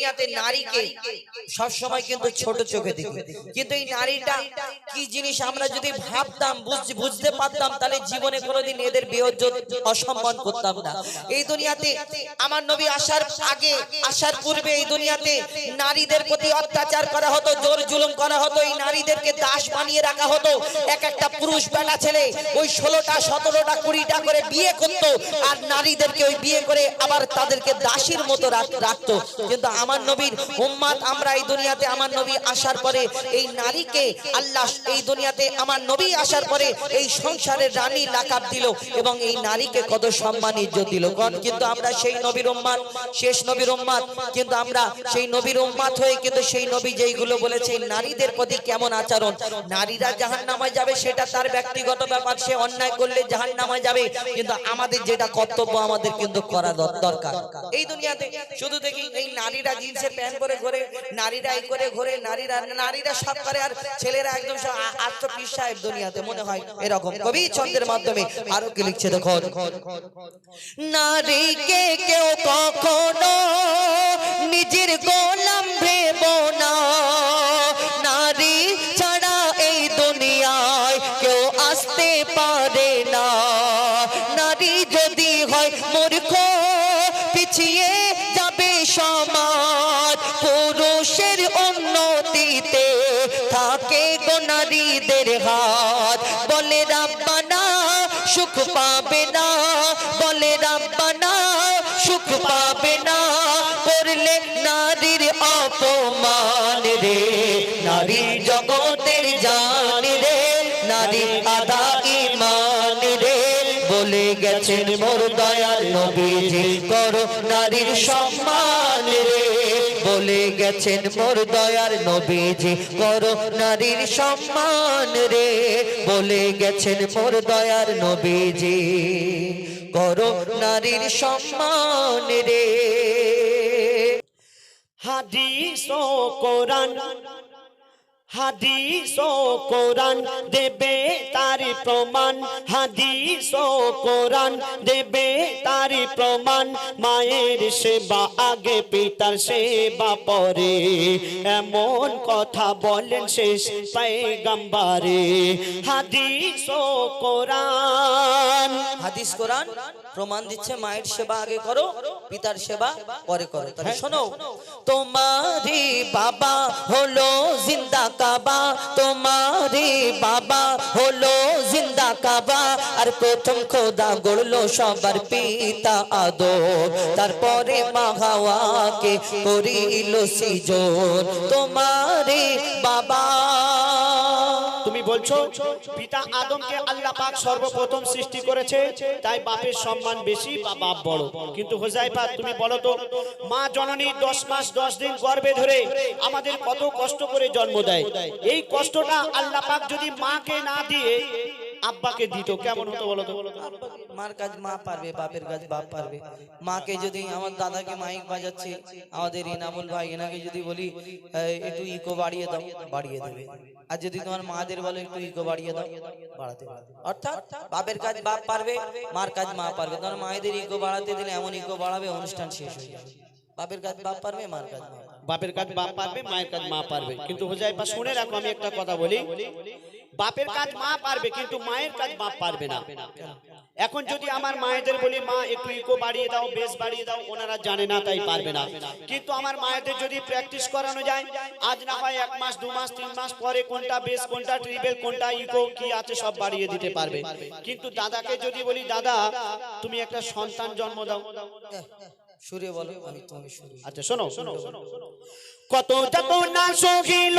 দুনিয়াতে নারীকে সব সময় কিন্তু ছোট চোখে দেখি। কিন্তু এই নারীটা কি জিনিস আমরা যদি ভাবতাম, বুঝ- বুঝতে পারতাম, তাহলে জীবনে কোনোদিন এদের বেয়জ্জত অসম্মান করতাম না। এই দুনিয়াতে আমার নবী আসার আগে, আসার পূর্বে এই দুনিয়াতে নারীদের প্রতি অত্যাচার করা হতো, জোর জুলুম করা হতো, এই নারীদেরকে দাস বানিয়ে রাখা হতো। এক একটা পুরুষ বেলা ছেলে ওই ষোলোটা, সতেরোটা, কুড়িটা করে বিয়ে করতো, আর নারীদেরকে ওই বিয়ে করে আবার তাদেরকে দাসীর মতো রাখ- রাখতো। কিন্তু আমার নবীর উম্মাদ আমরা এই দুনিয়াতে আমার নবী আসার পরে এই নারীকে আল্লাহ এই দুনিয়াতে আমার নবী আসার পরে এই সংসারের রানী লাকাব দিল এবং এই নারীকে কত সম্মান, ইজ্জত দিল। কারণ কিন্তু আমরা সেই নবীর উম্মাদ শেষ নবীর উম্মাদ কিন্তু আমরা সেই নবীর উম্মাদ হয়ে কিন্তু সেই নবী যেইগুলো বলেছে নারীদের প্রতি কেমন আচরণ? নারীরা জাহান নামায় যাবে, সেটা তার ব্যক্তিগত ব্যাপার, সে অন্যায় করলে জাহান নামায় যাবে, কিন্তু আমাদের যেটা কর্তব্য, আমাদের কিন্তু করা দর- দরকার। এই দুনিয়াতে শুধু দেখি, এই নারীরা জিন্সের প্যান্ট পরে ঘোরে, নারীরা এই করে ঘোরে, নারীরা নারীরা সব করে আর ছেলেরা একদম আত্ম পীর সাহেব দুনিয়াতে, মনে হয় এরকম কবি ছন্দের মাধ্যমে আরও কি লিখছে দেখো। নারীকে কেউ কখনো নিজের গোলাম ভেব না। উন্নতিতে থাকে গো নারীদের হাত। বলে রাব্বানা, সুখ পাবে না। বলে রাব্বানা, সুখ পাবে না। করলে নারীর অপমান রে। নারী জগতের জান রে। নারী আদা ইমান রে। বলে গেছেন মোর দয়াল নবীজি, করো নারীর সম্মান রে। বলে গেছেন মোর দয়ার নবীজি করো নারীর সম্মান রে। বলে গেছেন মোর দয়ার নবীজি করো নারীর সম্মান রে। হাদিস কোরআন হাদিস ও কোরআন দেবে তার প্রমাণ। হাদিস ও কোরআন দেবে তার প্রমাণ। মায়ের সেবা আগে পিতার সেবা পরে। এমন কথা বলেন শেষ পেগম্বারে হাদিস ও কোরআন। হাদিস কোরআন প্রমাণ দিচ্ছে মায়ের সেবা আগে করো পিতার সেবা পরে করো। তাহলে শোনো তোমারি বাবা হলো জিন্দা কাবা তোমারি বাবা হলো জিন্দা কাবা। আর প্রথম খোদা গড়লো সবার পিতা আদো তারপরে মা হাওয়াকে করিল সিজন। তোমারি বাবা তুমি বলছো, পিতা আদমকে আল্লাহ পাক সর্বপ্রথম সৃষ্টি করেছে, তাই বাপের সম্মান বেশি বা বাপ বড়। কিন্তু হোজাইফা, তুমি বলো তো, মা জননী দশ মাস দশ দিন গর্ভে ধরে আমাদের কত কষ্ট করে জন্ম দেয়? এই কষ্টটা আল্লাহ পাক যদি মাকে না দিয়ে আব্বাকে দিত কেমন হতো বলো তো? মার কাজ মা পারবে বাপের কাজ বাপ পারবে। মাকে যদি আমার দাদাকে মাইক বাজাচ্ছে আমাদের ইনামুল ভাই এনাকে যদি বলি একটু ইকো বাড়িয়ে দাও বাড়িয়ে দেবে। আর যদি তোমার মাদের বলে একটু ইকো বাড়িয়ে দাও বাড়াতে অর্থাৎ বাপের কাজ বাপ পারবে মার কাজ মা পারবে। তোমার মায়েদের ইকো বাড়াতে দিলে এমন ইকো বাড়াবে অনুষ্ঠান শেষ হয়ে যাবে। বাপের কাজ বাপ পারবে মার কাজ। বাপের কাজ বাপ পারবে মায়ের কাজ মা পারবে। কিন্তু হোজাইফা শুনে রাখো আমি একটা কথা বলি। বাপের কাজ মা পারবে কিন্তু মায়ের কাজ বাপ পারবে না। এখন যদি আমার মায়েদের বলি মা একটু ইকো বাড়িয়ে দাও বেশ বাড়িয়ে দাও ওনারা জানে না তাই পারবে না। কিন্তু আমার মায়েদের যদি প্র্যাকটিস করানো যায় আজ না হয় এক মাস দু মাস তিন মাস পরে কোনটা বেশ কোনটা ট্রিবেল কোনটা ইকো কি আছে সব বাড়িয়ে দিতে পারবে। কিন্তু দাদাকে যদি বলি দাদা তুমি একটা সন্তান জন্ম দাও। সুরে বলো আমি তোমাকে সুরে আচ্ছা শোনো। শোনো কত যত না সহিল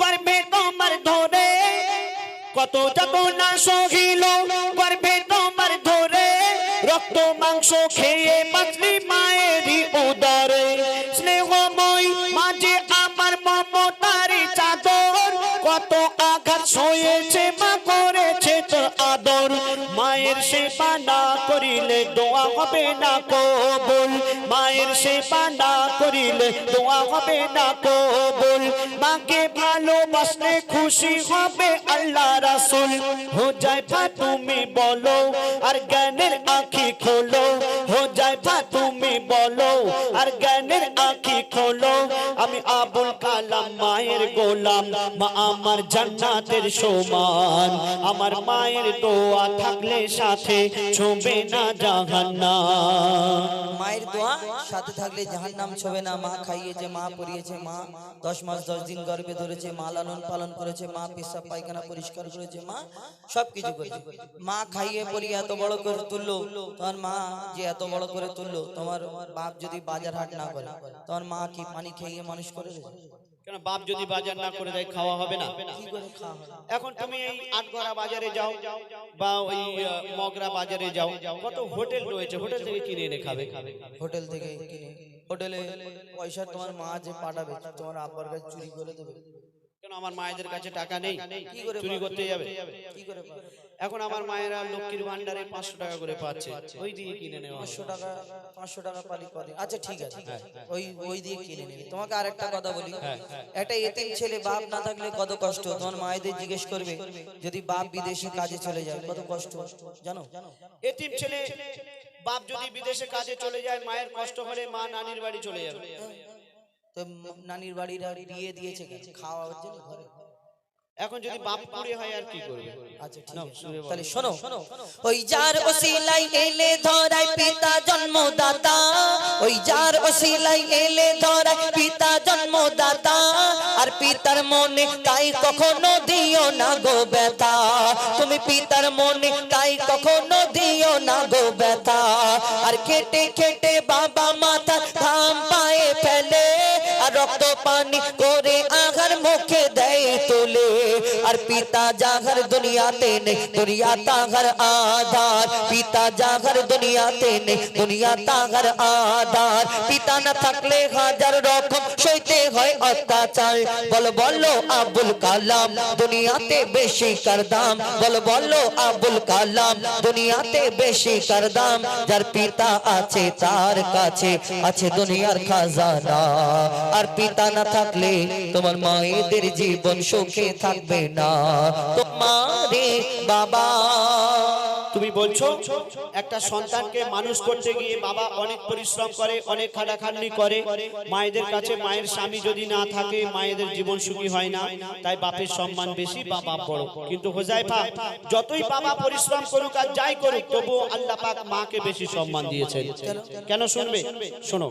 গর্ভে তোমার ধরে। কত যত না সহিল, গর্ভে তোমার ধরে, রক্ত, মাংস খেয়ে বাঁচলি মায়েরই উদারে। স্নেহময় মাঝে আমার মমতারি চাদর, কত আঘাত সয়েছে মা আদর, মায়ের সেবা না করিলে দোয়া হবে না কবুল। মায়ের সেবা না করিলে দোয়া হবে না কবুল। মাকে ভালোবাসলে খুশি হবে আল্লাহ রাসূল। হো যায় ভা তুমি বলো, আর জ্ঞানের আঁখি খোলো। হো যায় ভা তুমি বলো, আর জ্ঞানের আঁখি খোলো। আমি আবুল কালাম মায়ের গোলাম, মা আমার জান্নাতের সমান। আমার মায়ের দোয়া থাকলে সাথে না জাহান্নাম। মায়ের দোয়া সাথে থাকলে জাহান নাম ছবে না। মা মা মা দশ মাস, দশ দিন গর্ভে ধরেছে, মা লালন পালন করেছে, মা পেশাব পায়খানা পরিষ্কার করেছে, মা সবকিছু করেছে। মা খাইয়ে পরিয়ে এত বড় করে তুললো তোমার মা যে এত বড় করে তুললো, তোমার বাপ যদি বাজার হাট না করে তোমার মা কি পানি খেয়ে মানুষ করে? কেন বাপ যদি বাজার না করে দেয় খাওয়া হবে না? এখন তুমি এই আটগড়া বাজারে যাও বা ওই মগরা বাজারে যাও কত হোটেল রয়েছে হোটেল থেকে কিনে এনে খাবে। হোটেল থেকে কিনে হোটেলে পয়সা তোমার মা যে পাঠাবে তোমার আব্বার কাছে চুরি করে দেবে। কেন আমার মায়েদের কাছে টাকা নেই। কি করে চুরি করতে যাবে? এখন আমার মায়েরা লক্ষ্মীর ভান্ডারে পাঁচশো টাকা করে পাচ্ছে। ওই দিয়ে কিনে নেওয়া পাঁচশো টাকা পাঁচশো টাকা পালি করে। আচ্ছা ঠিক আছে। ওই ওই দিয়ে কিনে নেবে। তোমাকে আরেকটা কথা বলি। একটা এতিম ছেলে বাপ না থাকলে কত কষ্ট? তোমার মায়েদের জিজ্ঞেস করবে যদি বাপ বিদেশি কাজে চলে যায় কত কষ্ট? জানো? এতিম ছেলে বাপ যদি বিদেশে কাজে চলে যায় মায়ের কষ্ট হলে মা নানির বাড়ি চলে যাবে। তো নানির বাড়ির আর বিয়ে দিয়েছে? খাওয়ার জন্য ঘরে? এখন যদি বাপ পুড়ে হয় আর কি করবে? আচ্ছা ঠিক। তাহলে শোনো ওই যার ওসিলাই এলে ধরায় পিতা জন্মদাতা ওই যার ওসিলাই এলে ধরায় পিতা জন্মদাতা আর পিতার মনে তাই কখনো দিও না গো ব্যথা। তুমি পিতার মনে তাই কখনো দিও না গো ব্যথা। আর কেটে কেটে বাবা মাথা পানি করে আর পিতা জাগর দুনিয়াতে নেই দুনিয়া আধার পিতা দুনিয়াতে নেই দুনিয়া আধার পিতা না থাকলে হাজার রকম সইতে হয় অত্যাচার বল কালাম দুনিয়াতে বেশি বল কালাম দুনিয়াতে বেশি যার পিতা আছে তার কাছে আছে দুনিয়ার খাজানা আর পিতা না থাকলে তোমার মায়েদের জীবন সুখে থাকবে না তোমারে বাবা। তুমি বলছো একটা সন্তানকে মানুষ করতে গিয়ে বাবা অনেক পরিশ্রম করে অনেক খাটাখাটনি করে। মায়েদের কাছে মায়ের স্বামী যদি না থাকে মায়েদের জীবন সুখী হয় না। তাই বাপের সম্মান বেশি বা বাপ বড়। কিন্তু হোজাইফা যতই বাবা পরিশ্রম করুক আর যাই করুক তবু আল্লাহ পাক মাকে বেশি সম্মান দিয়েছেন। কেন শুনবে? শোনো।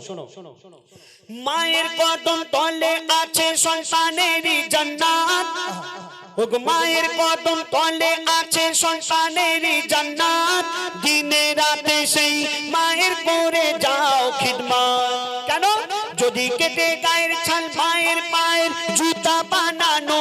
মায়ের কদম তলে আছে সন্তানেরই জান্নাত। মায়ের কদম তলে আছে সন্তানের জান্নাত। দিনে রাতে সেই মায়ের করে যাও খিদমা কেন? যদি কেটে গায়ের ছাল মায়ের পায়ের জুতা বানানো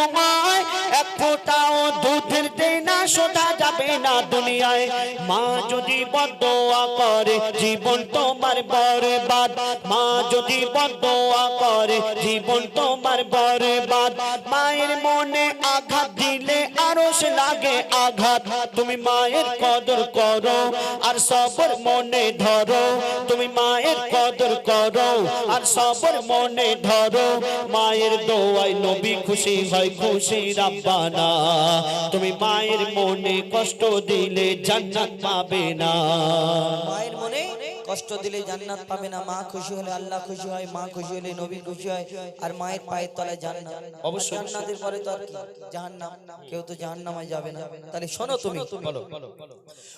না দুনিয়ায়। মা যদি বদোয়া করে, জীবন তোমার বরবাদ। মা যদি বদোয়া করে, জীবন তোমার বরবাদ। মায়ের মনে আঘাত দিলে আরও সে লাগে আঘাত। তুমি মায়ের কদর করো আর সবর মনে ধরো। তুমি মায়ের কদর করো আর সবর মনে ধরো। মায়ের দোয়াই নবী খুশি হয় খুশি রাব্বানা তুমি মায়ের মনে কষ্ট দিলে জান্নাত পাবে না। মায়ের মনে কষ্ট দিলে জান্নাত পাবে না। মা খুশি হলে আল্লাহ খুশি হয় মা খুশি হলে নবী খুশি হয় আর মায়ের পায়ের তলায় জান্নাত। অবশ্যই। জান্নাতের পরে তো আর কি? জাহান্নাম। কেউ তো জাহান্নামে যাবে না। তাহলে শোনো তুমি। বলো।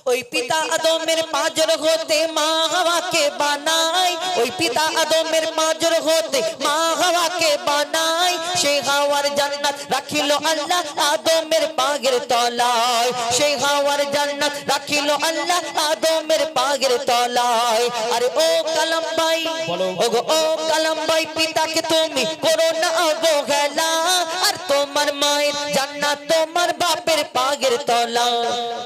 ওই পিতা আদমের পাঁজর হতে মা হাওয়াকে বানাই ওই পিতা আদমের পাঁজর হতে মা হাওয়াকে সে সেই হাওয়ার জান্নাত রাখিল আল্লাহ আদমের পাগের তলায়। সেই হাওয়ার জান্নাত রাখিল আল্লাহ আদমের পাগের তলায়। আরে ও কালাম ভাই ও গো ও কালাম ভাই পিতাকে তুমি করো না অবহেলা আর তোমার মায়ের জান্নাত তোমার পাগের তলা।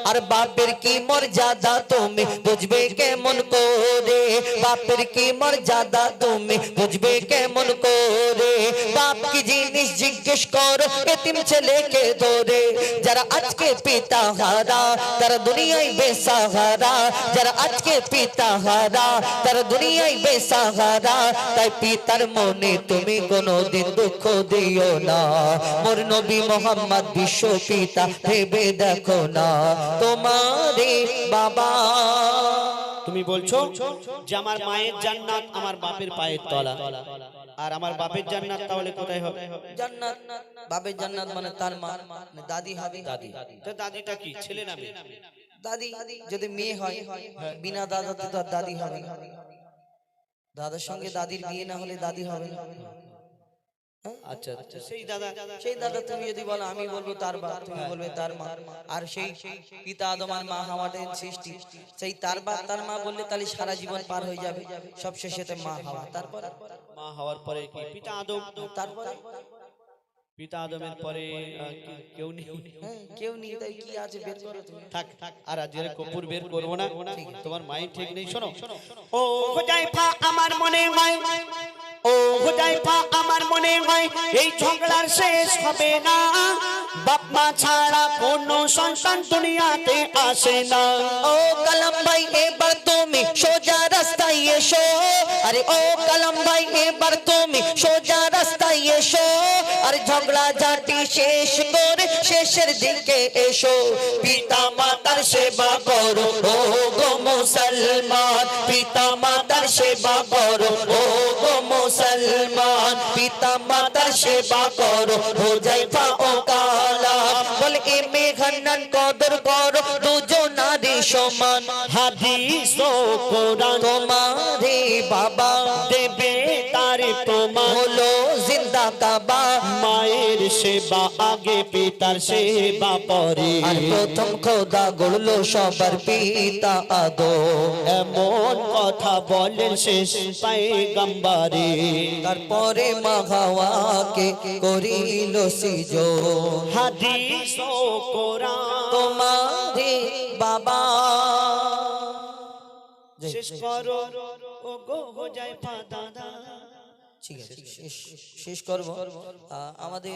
আর বাপের কি মর্যাদা তুমি বুঝবে কেমন করে? বাপের কি মর্যাদা তুমি বুঝবে কেমন করে? বাপ কি জিনিস জিজ্ঞেস করো, এতিম ছেলেকে ধরে। যারা আজকে পিতা হারা, তারা দুনিয়ায় বেসাহারা। যারা আজকে পিতা হারা, তারা দুনিয়ায় বেসাহারা। তাই পিতার মনে তুমি কোনোদিন দুঃখ দিও না। মোর নবী মোহাম্মদ বিশ্ব পিতা ভেবে দেখো না তোমারে বাবা। তুমি বলছো যে আমার মায়ের জান্নাত আমার বাপের পায়ের তলা। আর আমার বাপের জান্নাত তাহলে কোথায় হবে? জান্নাত বাবের জান্নাত মানে তার মা মানে দাদি হবে। দাদি। তো দাদিটা কি? ছেলে না মেয়ে? দাদি যদি মেয়ে হয় বিনা দাদাতে তো দাদি হবে দাদার সঙ্গে দাদির বিয়ে না হলে দাদি হবে না। আচ্ছা আচ্ছা সেই দাদা সেই দাদা তুমি যদি বলো আমি বলব তার বাপ তুমি বলবে তার মা আর সেই পিতা আদম আর মা আমাদের সৃষ্টি সেই তার বাপ তার মা বললে তাহলে সারা জীবন পার হয়ে যাবে সব শেষেতে মা হওয়া তারপর মা হওয়ার পরে কি পিতা আদম তারপরে পিতা আদমের পরে কেউ নেই হ্যাঁ, কেউ নেই তাই কি আছে বের করো তুমি থাক থাক আর আজকের কপুর বের করব না তোমার মাইন্ড ঠিক নেই শোনো ও হুজাইফা আমার মনে হয় ও হুজাইফা আমার মনে হয় এই ঝগড়ার শেষ হবে না। মা ছাড়া কোনো সন্তান দুনিয়াতে আসে না। ও কালাম ভাই, এবার তুমি সোজা রাস্তায় এসো। আরে ও কালাম ভাই, এবার তুমি সোজা রাস্তায় এসো। আর ঝগড়া ঝাঁটি শেষ করে শেষের দিকে এসো। পিতা মাতার সেবা করো, ও গো মুসলমান। পিতা মাতার সেবা করো, ও গো মুসলমান। পিতা মাতার সেবা করো হো যাই ও কালা। বল এ মেঘান্নান কদর করো দুজনারি সমান। হাদিস ও কোরআন। তোমারে বাবা দেবে তারে তোমার হলো জিন্দা কাবা মায়ের সেবা আগে পিতার সেবা পরে। আর প্রথম খোদা গড়লো সবার পিতা আদো এমন কথা বলেন শেষ পায়গাম্বারে। তারপরে মাহাওয়াকে করিল সিজো হাদিস ও কোরআন। তোমারে বাবা। শেষ করো। ও গো যায় দাদা। ঠিক আছে শেষ করব। আমাদের